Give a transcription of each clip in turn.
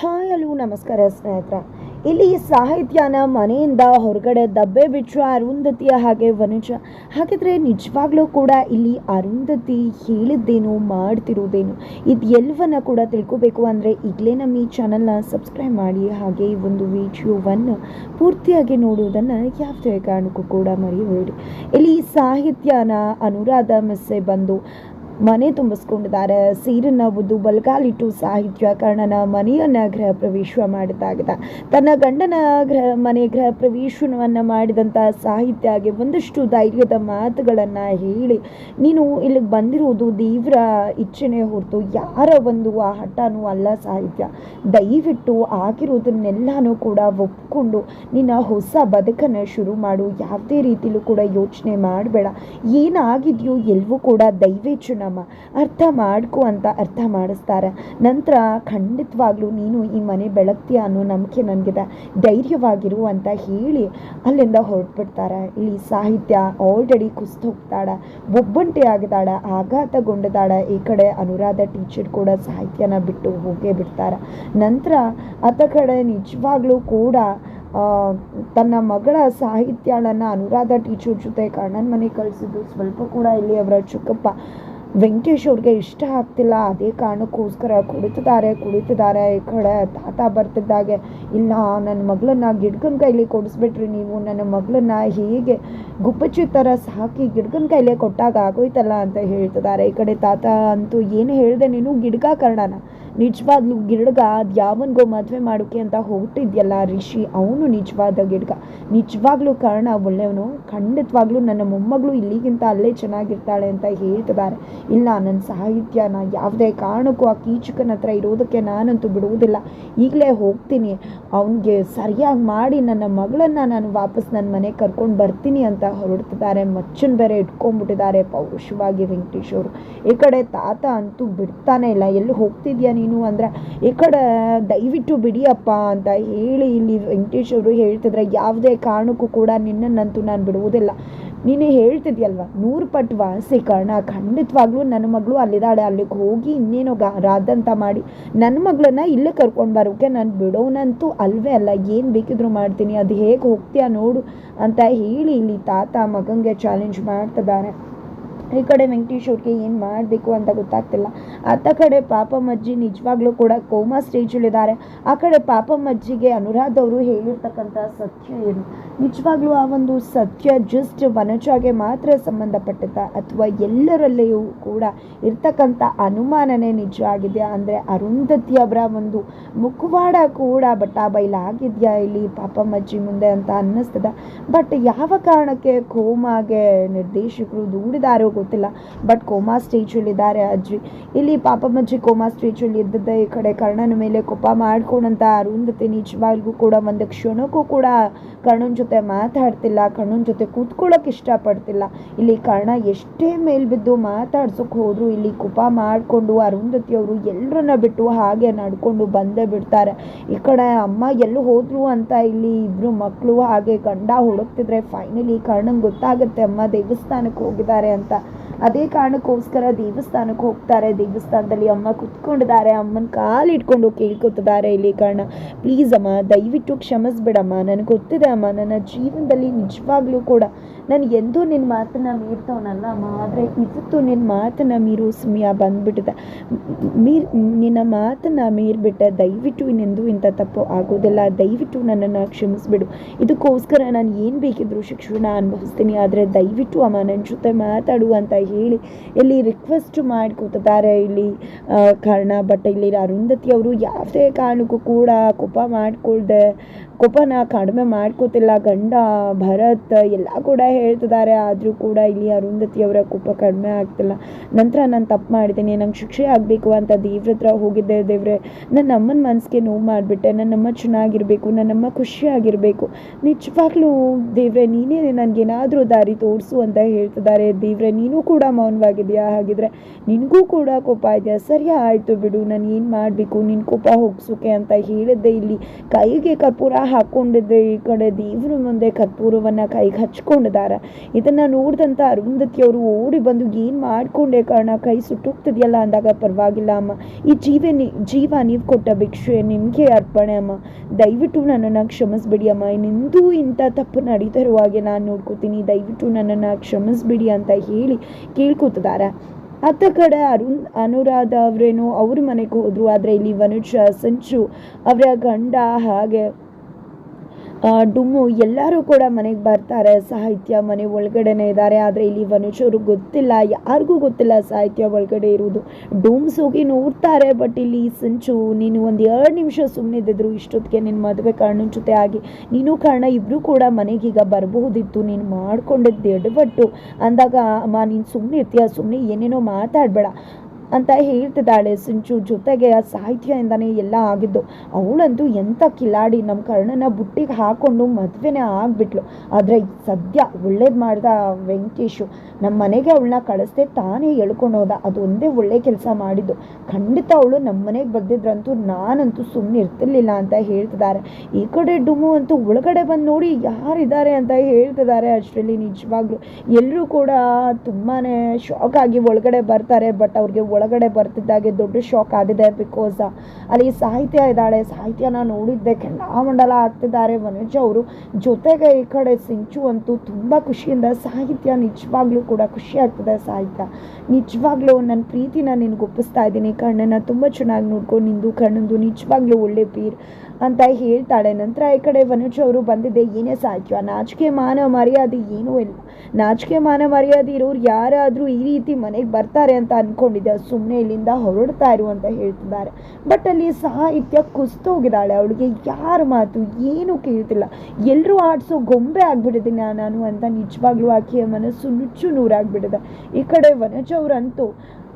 Hi hello ನಮಸ್ಕಾರ ಸ್ನೇಹಿತರ. ಇಲ್ಲಿ ಸಾಹಿತ್ಯನ ಮನೆಯಿಂದ ಹೊರಗಡೆ ದಬ್ಬೆ ಬಿಟ್ಟರು ಅರುಂಧತಿಯ ಹಾಗೆ ವನುಜ. ಹಾಗಿದ್ರೆ ನಿಜವಾಗ್ಲೂ ಕೂಡ ಇಲ್ಲಿ ಅರುಂಧತಿ ಹೇಳಿದ್ದೇನು ಮಾಡ್ತಿರೋದೇನು ಇದು ಎಲ್ಲವನ್ನು ಕೂಡ ತಿಳ್ಕೊಬೇಕು ಅಂದರೆ ಈಗಲೇ ನಮ್ಮ ಈ ಚಾನಲ್ನ ಸಬ್ಸ್ಕ್ರೈಬ್ ಮಾಡಿ. ಹಾಗೆ ಈ ಒಂದು ವಿಡಿಯೋವನ್ನು ಪೂರ್ತಿಯಾಗಿ ನೋಡುವುದನ್ನು ಯಾವುದೇ ಕಾರಣಕ್ಕೂ ಕೂಡ ಮರೆಯಬೇಡಿ. ಇಲ್ಲಿ ಸಾಹಿತ್ಯನ ಅನುರಾಧ ಮೆಸ್ಸೆ ಬಂದು ಮನೆ ತುಂಬಿಸ್ಕೊಂಡಿದ್ದಾರೆ. ಸೀರನ್ನ ಒದ್ದು ಬಲಗಾಲಿಟ್ಟು ಸಾಹಿತ್ಯ ಕರ್ಣನ ಮನೆಯನ್ನ ಗೃಹ ಪ್ರವೇಶ ಮಾಡಿದ್ದಾಗಿದೆ. ತನ್ನ ಗಂಡನ ಗೃಹ ಮನೆ ಗೃಹ ಪ್ರವೇಶವನ್ನು ಮಾಡಿದಂಥ ಸಾಹಿತ್ಯಗೆ ಒಂದಷ್ಟು ಧೈರ್ಯದ ಮಾತುಗಳನ್ನು ಹೇಳಿ, ನೀನು ಇಲ್ಲಿಗೆ ಬಂದಿರುವುದು ದೇವರ ಇಚ್ಛೆನೇ ಹೊರತು, ಯಾರ ಒಂದು ಆ ಹಠನೂ ಅಲ್ಲ ಸಾಹಿತ್ಯ. ದಯವಿಟ್ಟು ಆಗಿರೋದನ್ನೆಲ್ಲನೂ ಕೂಡ ಒಪ್ಕೊಂಡು, ನಿನ್ನ ಹೊಸ ಬದುಕನ್ನು ಶುರು ಮಾಡು. ಯಾವುದೇ ರೀತಿಯಲ್ಲೂ ಕೂಡ ಯೋಚನೆ ಮಾಡಬೇಡ. ಏನಾಗಿದೆಯೋ ಎಲ್ಲವೂ ಕೂಡ ಅರ್ಥ ಮಾಡ್ಕೊ ಅಂತ ಅರ್ಥ ಮಾಡಿಸ್ತಾರೆ. ನಂತರ ಖಂಡಿತವಾಗ್ಲೂ ನೀನು ಈ ಮನೆ ಬೆಳಗ್ತೀಯ ಅನ್ನೋ ನಂಬಿಕೆ ನನಗಿದೆ. ಧೈರ್ಯವಾಗಿರು ಅಂತ ಹೇಳಿ ಅಲ್ಲಿಂದ ಹೊರಟ್ಬಿಡ್ತಾರೆ. ಇಲ್ಲಿ ಸಾಹಿತ್ಯ ಆಲ್ರೆಡಿ ಕುಸ್ತು ಹೋಗ್ತಾಳೆ. ಒಬ್ಬಂಟಿ ಆಗಿದ್ದಾಳೆ, ಆಘಾತಗೊಂಡಿದ್ದಾಳೆ. ಈ ಕಡೆ ಅನುರಾಧ ಟೀಚರ್ ಕೂಡ ಸಾಹಿತ್ಯನ ಬಿಟ್ಟು ಹೋಗೇ ಬಿಡ್ತಾರೆ. ನಂತರ ಆತ ಕಡೆ ನಿಜವಾಗ್ಲೂ ಕೂಡ ತನ್ನ ಮಗಳ ಸಾಹಿತ್ಯಳನ್ನು ಅನುರಾಧ ಟೀಚರ್ ಜೊತೆ ಕಣ್ಣನ ಮನೆ ಕಳಿಸಿದ್ದು ಸ್ವಲ್ಪ ಕೂಡ ಇಲ್ಲಿ ಅವರ ಚಿಕ್ಕಪ್ಪ ವೆಂಕಟೇಶ್ ಅವ್ರಿಗೆ ಇಷ್ಟ ಆಗ್ತಿಲ್ಲ. ಅದೇ ಕಾರಣಕ್ಕೋಸ್ಕರ ಕುಡಿತಿದ್ದಾರೆ ಕುಡಿತಿದ್ದಾರೆ. ಈ ಕಡೆ ತಾತ ಬರ್ತಿದ್ದಾಗೆ, ಇಲ್ಲ ನನ್ನ ಮಗಳನ್ನ ಗಿಡ್ಗನ ಕೈಲಿ ಕೊಡಿಸ್ಬಿಟ್ರಿ ನೀವು. ನನ್ನ ಮಗಳನ್ನ ಹೀಗೆ ಗುಪ್ಪಚ್ಚಿ ಥರ ಸಾಕಿ ಗಿಡ್ಗನ ಕೈಲೇ ಕೊಟ್ಟಾಗ ಆಗೋಯ್ತಲ್ಲ ಅಂತ ಹೇಳ್ತಿದ್ದಾರೆ. ಈ ಕಡೆ ತಾತ ಅಂತೂ ಏನು ಹೇಳಿದೆ ನೀನು? ಗಿಡ್ಗ ಕರ್ಣನ ನಿಜವಾಗ್ಲೂ ಗಿಡ್ಗ ಅದು ಯಾವನ್ಗೋ ಮದುವೆ ಮಾಡೋಕೆ ಅಂತ ಹೊರಟಿದ್ಯಲ್ಲ ರಿಷಿ, ಅವನು ನಿಜವಾದ ಗಿಡ್ಗ. ನಿಜವಾಗ್ಲೂ ಕರ್ಣ ಒಳ್ಳೆಯವನು, ಖಂಡಿತವಾಗ್ಲೂ ನನ್ನ ಮೊಮ್ಮಗಳು ಇಲ್ಲಿಗಿಂತ ಅಲ್ಲೇ ಚೆನ್ನಾಗಿರ್ತಾಳೆ ಅಂತ ಹೇಳ್ತಿದ್ದಾರೆ ಇಲ್ಲ ನನ್ನ ಸಾಹಿತ್ಯನ ಯಾವುದೇ ಕಾರಣಕ್ಕೂ ಆ ಕೀಚಕನ ಹತ್ರ ಇರೋದಕ್ಕೆ ನಾನಂತೂ ಬಿಡುವುದಿಲ್ಲ. ಈಗಲೇ ಹೋಗ್ತೀನಿ. ಅವನಿಗೆ ಸರಿಯಾಗಿ ಮಾಡಿ ನನ್ನ ಮಗಳನ್ನು ನಾನು ವಾಪಸ್ ನನ್ನ ಮನೆಗೆ ಕರ್ಕೊಂಡು ಬರ್ತೀನಿ ಅಂತ ಹೊರಡ್ತಿದ್ದಾರೆ ಮಚ್ಚನ್ ಬೇರೆ ಇಟ್ಕೊಂಡ್ಬಿಟ್ಟಿದ್ದಾರೆ ಪೌರುಷವಾಗಿ ವೆಂಕಟೇಶ್ ಅವರು. ಈ ಕಡೆ ತಾತ ಅಂತೂ ಬಿಡ್ತಾನೆ ಇಲ್ಲ. ಎಲ್ಲಿ ಹೋಗ್ತಿದ್ಯಾ ನೀನು ಅಂದರೆ, ಈ ಕಡೆ ದಯವಿಟ್ಟು ಬಿಡಿಯಪ್ಪ ಅಂತ ಹೇಳಿ ಇಲ್ಲಿ ವೆಂಕಟೇಶ್ ಅವರು ಹೇಳ್ತಿದ್ರೆ, ಯಾವುದೇ ಕಾರಣಕ್ಕೂ ಕೂಡ ನಿನ್ನನ್ನಂತೂ ನಾನು ಬಿಡುವುದಿಲ್ಲ. ನೀನು ಹೇಳ್ತಿದ್ಯಲ್ವ, ನೂರು ಪಟ್ಟು ವಾಸಿ ಕರ್ಣ, ಖಂಡಿತವಾಗ್ಲೂ ನನ್ನ ಮಗಳು ಅಲ್ಲಿದ್ದಾಳೆ, ಅಲ್ಲಿಗೆ ಹೋಗಿ ಇನ್ನೇನೋ ಗ, ರಾದಂತ ಮಾಡಿ. ನನ್ನ ಮಗಳನ್ನ ಇಲ್ಲೇ ಕರ್ಕೊಂಡು ಬರೋಕೆ ನಾನು ಬಿಡೋನಂತೂ ಅಲ್ವೇ ಅಲ್ಲ, ಏನು ಬೇಕಿದ್ರು ಮಾಡ್ತೀನಿ, ಅದು ಹೇಗೆ ಹೋಗ್ತೀಯಾ ನೋಡು ಅಂತ ಹೇಳಿ ಇಲ್ಲಿ ತಾತ ಮಗಂಗೆ ಚಾಲೆಂಜ್ ಮಾಡ್ತಿದ್ದಾರೆ. ಈ ಕಡೆ ವೆಂಕಟೇಶ್ ಅವ್ರಿಗೆ ಏನು ಮಾಡಬೇಕು ಅಂತ ಗೊತ್ತಾಗ್ತಿಲ್ಲ. ಅತ್ತ ಕಡೆ ಪಾಪಮ್ಮಜ್ಜಿ ನಿಜವಾಗ್ಲೂ ಕೂಡ ಕೋಮಾ ಸ್ಟೇಜಲ್ಲಿದ್ದಾರೆ ಆ ಕಡೆ ಪಾಪಮ್ಮಜ್ಜಿಗೆ ಅನುರಾಧ್ ಅವರು ಹೇಳಿರ್ತಕ್ಕಂಥ ಸತ್ಯ ಏನು? ನಿಜವಾಗ್ಲೂ ಆ ಒಂದು ಸತ್ಯ ಜಸ್ಟ್ ವನಜಾಗೆ ಮಾತ್ರ ಸಂಬಂಧಪಟ್ಟಿದ್ದ ಅಥವಾ ಎಲ್ಲರಲ್ಲಿಯೂ ಕೂಡ ಇರ್ತಕ್ಕಂಥ ಅನುಮಾನನೇ ನಿಜ ಆಗಿದೆ. ಅಂದರೆ ಅರುಂಧತಿ ಅವರ ಒಂದು ಮುಖವಾಡ ಕೂಡ ಬಟ್ಟಾ ಬೈಲಾಗಿದೆಯಾ ಇಲ್ಲಿ ಪಾಪಮ್ಮಜ್ಜಿ ಮುಂದೆ ಅಂತ ಅನ್ನಿಸ್ತದ. ಬಟ್ ಯಾವ ಕಾರಣಕ್ಕೆ ಕೋಮಾಗೆ ನಿರ್ದೇಶಕರು ದೂಡಿದಾರೋ ಗೊತ್ತಿಲ್ಲ. ಬಟ್ ಕೋಮಾ ಸ್ಟೇಜಲ್ಲಿದ್ದಾರೆ ಅಜ್ಜಿ. ಇಲ್ಲಿ ಪಾಪಮ್ಮಜ್ಜಿ ಕೋಮಾ ಸ್ಟೇಜಲ್ಲಿ ಇದ್ದದ್ದೇ ಈ ಕಡೆ. ಕರ್ಣನ ಮೇಲೆ ಕೋಪ ಮಾಡ್ಕೊಂಡಂತ ಅರುಂಧತಿ ನಿಜವಾಗ್ಲೂ ಕೂಡ ಒಂದು ಕ್ಷಣಕ್ಕೂ ಕೂಡ ಕರ್ಣನ ಜೊತೆ ಮಾತಾಡ್ತಿಲ್ಲ. ಕರ್ಣನ ಜೊತೆ ಕೂತ್ಕೊಳ್ಳೋಕೆ ಇಷ್ಟಪಡ್ತಿಲ್ಲ. ಇಲ್ಲಿ ಕರ್ಣ ಎಷ್ಟೇ ಮೇಲ್ಬಿದ್ದು ಮಾತಾಡ್ಸೋಕೆ ಹೋದ್ರು ಇಲ್ಲಿ ಕೋಪ ಮಾಡಿಕೊಂಡು ಅರುಂಧತಿ ಅವರು ಎಲ್ಲರನ್ನ ಬಿಟ್ಟು ಹಾಗೆ ನಡ್ಕೊಂಡು ಬಂದೇ ಬಿಡ್ತಾರೆ. ಈ ಕಡೆ ಅಮ್ಮ ಎಲ್ಲೂ ಹೋದ್ರು ಅಂತ ಇಲ್ಲಿ ಇಬ್ರು ಮಕ್ಕಳು ಹಾಗೆ ಗಂಡ ಹುಡುಕ್ತಿದ್ರೆ ಫೈನಲಿ ಕರ್ಣಂಗೆ ಗೊತ್ತಾಗುತ್ತೆ ಅಮ್ಮ ದೇವಸ್ಥಾನಕ್ಕೆ ಹೋಗಿದ್ದಾರೆ ಅಂತ. ಅದೇ ಕಾರಣಕ್ಕೋಸ್ಕರ ದೇವಸ್ಥಾನಕ್ಕೆ ಹೋಗ್ತಾರೆ. ದೇವಸ್ಥಾನದಲ್ಲಿ ಅಮ್ಮ ಕುತ್ಕೊಂಡಿದ್ದಾರೆ. ಅಮ್ಮನ ಕಾಲು ಇಟ್ಕೊಂಡು ಕೇಳ್ಕೊತಿದ್ದಾರೆ. ಇಲ್ಲಿ ಕಾರಣ ಪ್ಲೀಸ್ ಅಮ್ಮ, ದಯವಿಟ್ಟು ಕ್ಷಮಿಸ್ಬಿಡಮ್ಮ. ನನಗೆ ಗೊತ್ತಿದೆ ಅಮ್ಮ, ನನ್ನ ಜೀವನದಲ್ಲಿ ನಿಜವಾಗ್ಲೂ ಕೂಡ ನಾನು ಎಂದೂ ನಿನ್ನ ಮಾತನ್ನ ಮೀರ್ತವನಲ್ಲ ಅಮ್ಮ ಆದರೆ ಇವತ್ತು ನಿನ್ನ ಮಾತನ್ನ ಮೀರು ಸಮಯ ಬಂದ್ಬಿಟ್ಟಿದೆ. ಮೀರ್ ನಿನ್ನ ಮಾತನ್ನ ಮೀರಿಬಿಟ್ಟೆ, ದಯವಿಟ್ಟು ಇನ್ನೆಂದೂ ಇಂಥ ತಪ್ಪು ಆಗೋದಿಲ್ಲ. ದಯವಿಟ್ಟು ನನ್ನನ್ನು ಕ್ಷಮಿಸ್ಬಿಡು. ಇದಕ್ಕೋಸ್ಕರ ನಾನು ಏನು ಬೇಕಿದ್ರು ಶಿಕ್ಷಣ ಅನುಭವಿಸ್ತೀನಿ, ಆದರೆ ದಯವಿಟ್ಟು ಅಮ್ಮ ನನ್ನ ಜೊತೆ ಮಾತಾಡು ಅಂತ ಹೇಳಿ, ಇಲ್ಲಿ ರಿಕ್ವೆಸ್ಟ್ ಮಾಡ್ಕೊತಿದ್ದಾರೆ. ಇಲ್ಲಿ ಕಾರಣ ಬಟ್ ಇಲ್ಲಿ ಅರುಂಧತಿ ಅವರು ಯಾವುದೇ ಕಾರಣಕ್ಕೂ ಕೂಡ ಕೋಪ ಮಾಡಿಕೊಳ್ದೆ, ಕೋಪನ ಕಡಿಮೆ ಮಾಡ್ಕೋತಿಲ್ಲ. ಗಂಡ, ಭರತ್, ಎಲ್ಲ ಕೂಡ ಹೇಳ್ತಿದ್ದಾರೆ, ಆದರೂ ಕೂಡ ಇಲ್ಲಿ ಅರುಂಧತಿ ಅವರ ಕೋಪ ಕಡಿಮೆ ಆಗ್ತಿಲ್ಲ. ನಂತರ ನಾನು ತಪ್ಪು ಮಾಡಿದ್ದೀನಿ, ನಂಗೆ ಶಿಕ್ಷೆ ಆಗಬೇಕು ಅಂತ ದೇವ್ರ ಹತ್ರ ಹೋಗಿದ್ದೆ ದೇವ್ರೆ. ನನ್ನ ಅಮ್ಮನ ಮನಸ್ಸಿಗೆ ನೋವು ಮಾಡಿಬಿಟ್ಟೆ ನನ್ನ ಅಮ್ಮ ಚೆನ್ನಾಗಿರಬೇಕು ನನ್ನಮ್ಮ ಖುಷಿಯಾಗಿರಬೇಕು ನಿಜವಾಗ್ಲೂ ದೇವ್ರೆ, ನೀನೇ ನನಗೇನಾದರೂ ದಾರಿ ತೋರಿಸು ಅಂತ ಹೇಳ್ತಿದ್ದಾರೆ. ದೇವ್ರೆ, ನೀನು ಕೂಡ ಮೌನವಾಗಿದೆಯಾ? ಹಾಗಿದ್ರೆ ನಿನಗೂ ಕೂಡ ಕೋಪ ಇದೆಯಾ? ಸರಿ, ಆಯಿತು ಬಿಡು, ನಾನು ಏನು ಮಾಡಬೇಕು? ನಿನ್ನ ಕೋಪ ಹೋಗ್ಸೋಕೆ ಅಂತ ಹೇಳಿದ್ದೆ ಇಲ್ಲಿ. ಕೈಗೆ ಕರ್ಪೂರ ಹಾಕ್ಕೊಂಡಿದ್ದೆ ಈ ಕಡೆ ದೇವ್ರ ಮುಂದೆ ಕರ್ಪೂರವನ್ನು ಕೈಗೆ ಹಚ್ಕೊಂಡಿದ್ದಾರೆ. ಹೇಳ್ತಿದ್ದಾರೆ ಇದನ್ನು ನೋಡಿದಂಥ ಅರುಂಧತಿ ಅವರು ಓಡಿ ಬಂದು ಏನು ಮಾಡಿಕೊಂಡೆ ಕಾರಣ? ಕೈ ಸುಟ್ಟೋಗ್ತಿದೆಯಲ್ಲ ಅಂದಾಗ ಪರವಾಗಿಲ್ಲ ಅಮ್ಮ. ಈ ಜೀವ ಜೀವ ನೀವು ಕೊಟ್ಟ ಭಿಕ್ಷೆ ನಿಮಗೆ ಅರ್ಪಣೆ ಅಮ್ಮ. ದಯವಿಟ್ಟು ನನ್ನನ್ನು ಕ್ಷಮಿಸ್ಬಿಡಿ ಅಮ್ಮ. ನಿಂದು ಇಂಥ ತಪ್ಪು ನಡೀತಾ ಹಾಗೆ ನಾನು ನೋಡ್ಕೋತೀನಿ. ದಯವಿಟ್ಟು ನನ್ನನ್ನು ಕ್ಷಮಿಸ್ಬಿಡಿ ಅಂತ ಹೇಳಿ ಕೇಳ್ಕೊತಿದ್ದಾರೆ. ಅತ್ತ ಕಡೆ ಅರುಣ್, ಅನುರಾಧ ಅವರೇನು ಅವ್ರ ಮನೆಗೆ ಹೋದರು. ಆದರೆ ಇಲ್ಲಿ ವನುಜ, ಸಂಚು ಅವರ ಗಂಡ ಹಾಗೆ ಡುಮ್ಮು, ಎಲ್ಲರೂ ಕೂಡ ಮನೆಗೆ ಬರ್ತಾರೆ. ಸಾಹಿತ್ಯ ಮನೆ ಒಳಗಡೆನೆ ಇದ್ದಾರೆ ಆದರೆ ಇಲ್ಲಿ ಮನುಷ್ಯರು ಗೊತ್ತಿಲ್ಲ. ಯಾರಿಗೂ ಗೊತ್ತಿಲ್ಲ ಸಾಹಿತ್ಯ ಒಳಗಡೆ ಇರುವುದು. ಡೂಮ್ಸ್ ಹೋಗಿ ನೋಡ್ತಾರೆ ಬಟ್ ಇಲ್ಲಿ ಸಂಚು, ನೀನು ಒಂದು ಎರಡು ನಿಮಿಷ ಸುಮ್ಮನಿದ್ದಿದ್ರು ಇಷ್ಟೊತ್ತಿಗೆ ನಿನ್ನ ಮದುವೆ ಕಾರಣ ಜೊತೆ ಆಗಿ, ನೀನು ಕಾರಣ ಇಬ್ಬರು ಕೂಡ ಮನೆಗೀಗ ಬರಬಹುದಿತ್ತು. ನೀನು ಮಾಡ್ಕೊಂಡಿದ್ದು ಎಡವಟ್ಟು. ಅಂದಾಗ, ಅಮ್ಮ, ನೀನು ಸುಮ್ಮನೆ ಇರ್ತೀಯ? ಸುಮ್ಮನೆ ಏನೇನೋ ಮಾತಾಡಬೇಡ. ಅಂತ ಹೇಳ್ತಿದ್ದಾಳೆ ಸಿಂಚು. ಜೊತೆಗೆ ಆ ಸಾಹಿತ್ಯದಿಂದನೇ ಎಲ್ಲ ಆಗಿದ್ದು. ಅವಳಂತೂ ಎಂಥ ಕಿಲಾಡಿ. ನಮ್ಮ ಕರ್ಣನ ಬುಟ್ಟಿಗೆ ಹಾಕೊಂಡು ಮದುವೆನೇ ಆಗಿಬಿಟ್ಲು. ಆದರೆ ಸದ್ಯ ಒಳ್ಳೇದು ಮಾಡಿದ ವೆಂಕಟೇಶು. ನಮ್ಮ ಮನೆಗೆ ಅವಳನ್ನ ಕಳಿಸ್ದೆ ತಾನೇ ಎಳ್ಕೊಂಡು ಹೋದ. ಅದು ಒಂದೇ ಒಳ್ಳೆ ಕೆಲಸ ಮಾಡಿದ್ದು. ಖಂಡಿತ ಅವಳು ನಮ್ಮ ಮನೆಗೆ ಬಂದಿದ್ರಂತೂ ನಾನಂತೂ ಸುಮ್ಮನೆ ಇರ್ತಿರ್ಲಿಲ್ಲ ಅಂತ ಹೇಳ್ತಿದ್ದಾರೆ. ಈ ಕಡೆ ಡುಮು ಅಂತೂ ಒಳಗಡೆ ಬಂದು ನೋಡಿ ಯಾರಿದ್ದಾರೆ ಅಂತ ಹೇಳ್ತಿದ್ದಾರೆ ಅಷ್ಟರಲ್ಲಿ ನಿಜವಾಗ್ಲೂ. ಎಲ್ಲರೂ ಕೂಡ ತುಂಬಾ ಶಾಕ್ ಆಗಿ ಒಳಗಡೆ ಬರ್ತಾರೆ. ಬಟ್ ಅವ್ರಿಗೆ ಒಳಗಡೆ ಬರ್ತಿದ್ದಾಗೆ ದೊಡ್ಡ ಶಾಕ್ ಆಗಿದೆ ಬಿಕಾಸ್ ಅಲ್ಲಿ ಸಾಹಿತ್ಯ ಇದ್ದಾಳೆ. ಸಾಹಿತ್ಯನ ನೋಡಿದ್ದೆ ಕೆಂಡಾಮಂಡಲ ಆಗ್ತಿದ್ದಾರೆ ವನಜ ಅವರು ಜೊತೆಗೆ ಈ ಕಡೆ ಸಿಂಚು ಅಂತೂ ತುಂಬ ಖುಷಿಯಿಂದ ಸಾಹಿತ್ಯ ನಿಜವಾಗ್ಲೂ ಕೂಡ ಖುಷಿ ಆಗ್ತದೆ ಸಾಹಿತ್ಯ. ನಿಜವಾಗ್ಲೂ ನನ್ನ ಪ್ರೀತಿನ ನಿನ್ಗೆ ಒಪ್ಪಿಸ್ತಾ ಇದ್ದೀನಿ. ಕಣ್ಣನ್ನ ತುಂಬ ಚೆನ್ನಾಗಿ ನೋಡ್ಕೊ. ನಿಂದು ಕಣ್ಣಂದು ನಿಜವಾಗ್ಲೂ ಒಳ್ಳೆ ಪೀರ್. ಅಂತ ಹೇಳ್ತಾಳೆ. ನಂತರ ಈ ಕಡೆ ವನುಜ್ ಅವರು ಬಂದಿದ್ದೆ ಏನೇ ಸಾಹಿತ್ಯ ನಾಚಿಕೆ ಮಾನ ಮರ್ಯಾದೆ ಏನೂ ಇಲ್ಲ. ನಾಚಿಕೆ ಮಾನ ಮರ್ಯಾದೆ ಇರೋರು ಯಾರಾದರೂ ಈ ರೀತಿ ಮನೆಗೆ ಬರ್ತಾರೆ ಅಂತ ಅಂದ್ಕೊಂಡಿದ್ದೆ ಸುಮ್ಮನೆ ಇಲ್ಲಿಂದ ಹೊರಡ್ತಾ ಇರು ಅಂತ ಹೇಳ್ತಿದ್ದಾರೆ. ಬಟ್ ಅಲ್ಲಿ ಸಾಹಿತ್ಯ ಕುಸ್ತೋಗಿದ್ದಾಳೆ. ಅವಳಿಗೆ ಯಾರ ಮಾತು ಏನೂ ಕೇಳ್ತಿಲ್ಲ. ಎಲ್ಲರೂ ಆಡಿಸೋ ಗೊಂಬೆ ಆಗ್ಬಿಟ್ಟಿದ್ದೀನಿ ನಾನು ಅಂತ ನಿಜವಾಗ್ಲೂ ಆಕೆಯ ಮನಸ್ಸು ನುಚ್ಚು ನೂರಾಗ್ಬಿಟ್ಟಿದೆ. ಈ ಕಡೆ ವನಜ ಅವರಂತೂ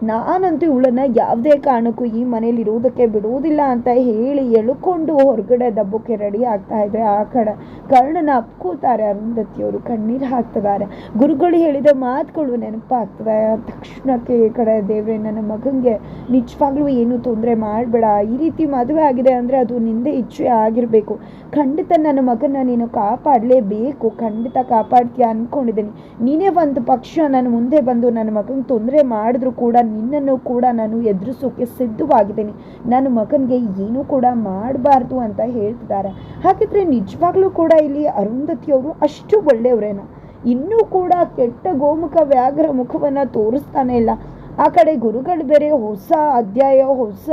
ನಾನಂತೂ ಇವಳನ್ನ ಯಾವುದೇ ಕಾರಣಕ್ಕೂ ಈ ಮನೇಲಿ ಇರುವುದಕ್ಕೆ ಬಿಡುವುದಿಲ್ಲ ಅಂತ ಹೇಳಿ ಎಳ್ಕೊಂಡು ಹೊರಗಡೆ ದಬ್ಬಕ್ಕೆ ರೆಡಿ ಆಗ್ತಾ ಇದ್ರೆ ಆ ಕಡೆ. ಕರ್ಣನ ಅಪ್ಕೋತಾರೆ ಅರುಂಧತಿಯವರು ಕಣ್ಣೀರು ಹಾಕ್ತಿದ್ದಾರೆ ಗುರುಗಳು ಹೇಳಿದ ಮಾತುಗಳು ನೆನಪಾಗ್ತದೆ. ತಕ್ಷಣಕ್ಕೆ ಈ ಕಡೆ ದೇವ್ರೆ, ನನ್ನ ಮಗನಿಗೆ ನಿಜವಾಗ್ಲೂ ಏನು ತೊಂದರೆ ಮಾಡಬೇಡ. ಈ ರೀತಿ ಮದುವೆ ಆಗಿದೆ ಅಂದರೆ ಅದು ನಿಂದೆ ಇಚ್ಛೆ ಆಗಿರಬೇಕು. ಖಂಡಿತ ನನ್ನ ಮಗನ ನೀನು ಕಾಪಾಡಲೇಬೇಕು. ಖಂಡಿತ ಕಾಪಾಡ್ತೀಯ ಅಂದ್ಕೊಂಡಿದ್ದೀನಿ ನೀನೇ ಒಂದು ಪಕ್ಷ ನಾನು ಮುಂದೆ ಬಂದು ನನ್ನ ಮಗನಿಗೆ ತೊಂದರೆ ಮಾಡಿದ್ರು ಕೂಡ ನಿನ್ನನ್ನು ಕೂಡ ನಾನು ಎದುರಿಸೋಕೆ ಸಿದ್ಧವಾಗಿದ್ದೀನಿ. ನನ್ನ ಮಗನಿಗೆ ಏನೂ ಕೂಡ ಮಾಡಬಾರ್ದು ಅಂತ ಹೇಳ್ತಿದ್ದಾರೆ. ಹಾಗಿದ್ರೆ ನಿಜವಾಗ್ಲೂ ಕೂಡ ಇಲ್ಲಿ ಅರುಂಧತಿಯವರು ಅಷ್ಟು ಒಳ್ಳೆಯವರೇನ? ಇನ್ನೂ ಕೂಡ ಕೆಟ್ಟ ಗೋಮುಖ ವ್ಯಾಘ್ರ ಮುಖವನ್ನು ತೋರಿಸ್ತಾನೆ ಇಲ್ಲ. ಆ ಕಡೆ ಗುರುಗಳು ಬೇರೆ ಹೊಸ ಅಧ್ಯಾಯ, ಹೊಸ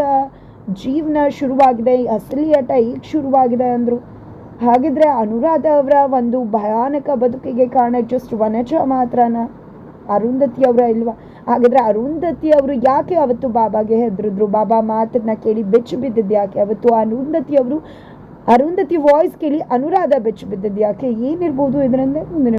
ಜೀವನ ಶುರುವಾಗಿದೆ ಅಸಲಿ ಆಟ ಈಗ ಶುರುವಾಗಿದೆ ಅಂದರು. ಹಾಗಿದ್ರೆ ಅನುರಾಧ ಅವರ ಒಂದು ಭಯಾನಕ ಬದುಕಿಗೆ ಕಾರಣ ಜಸ್ಟ್ ವನಜ ಮಾತ್ರನ? ಅರುಂಧತಿ ಅವರ ಇಲ್ವಾ? ಹಾಗಿದ್ರೆ ಅರುಂಧತಿ ಅವರು ಯಾಕೆ ಅವತ್ತು ಬಾಬಾಗೆ ಹೆದರಿದ್ರು? ಬಾಬಾ ಮಾತನ್ನ ಕೇಳಿ ಬೆಚ್ಚು ಬಿದ್ದಿದ್ದು ಯಾಕೆ? ಅವತ್ತು ಅರುಂಧತಿ ಅವರು, ಅರುಂಧತಿ ವಾಯ್ಸ್ ಕೇಳಿ ಅನುರಾಧ ಬೆಚ್ಚು ಬಿದ್ದಿದ್ದು ಯಾಕೆ? ಏನಿರ್ಬೋದು ಇದರಿಂದ ಮುಂದಿನ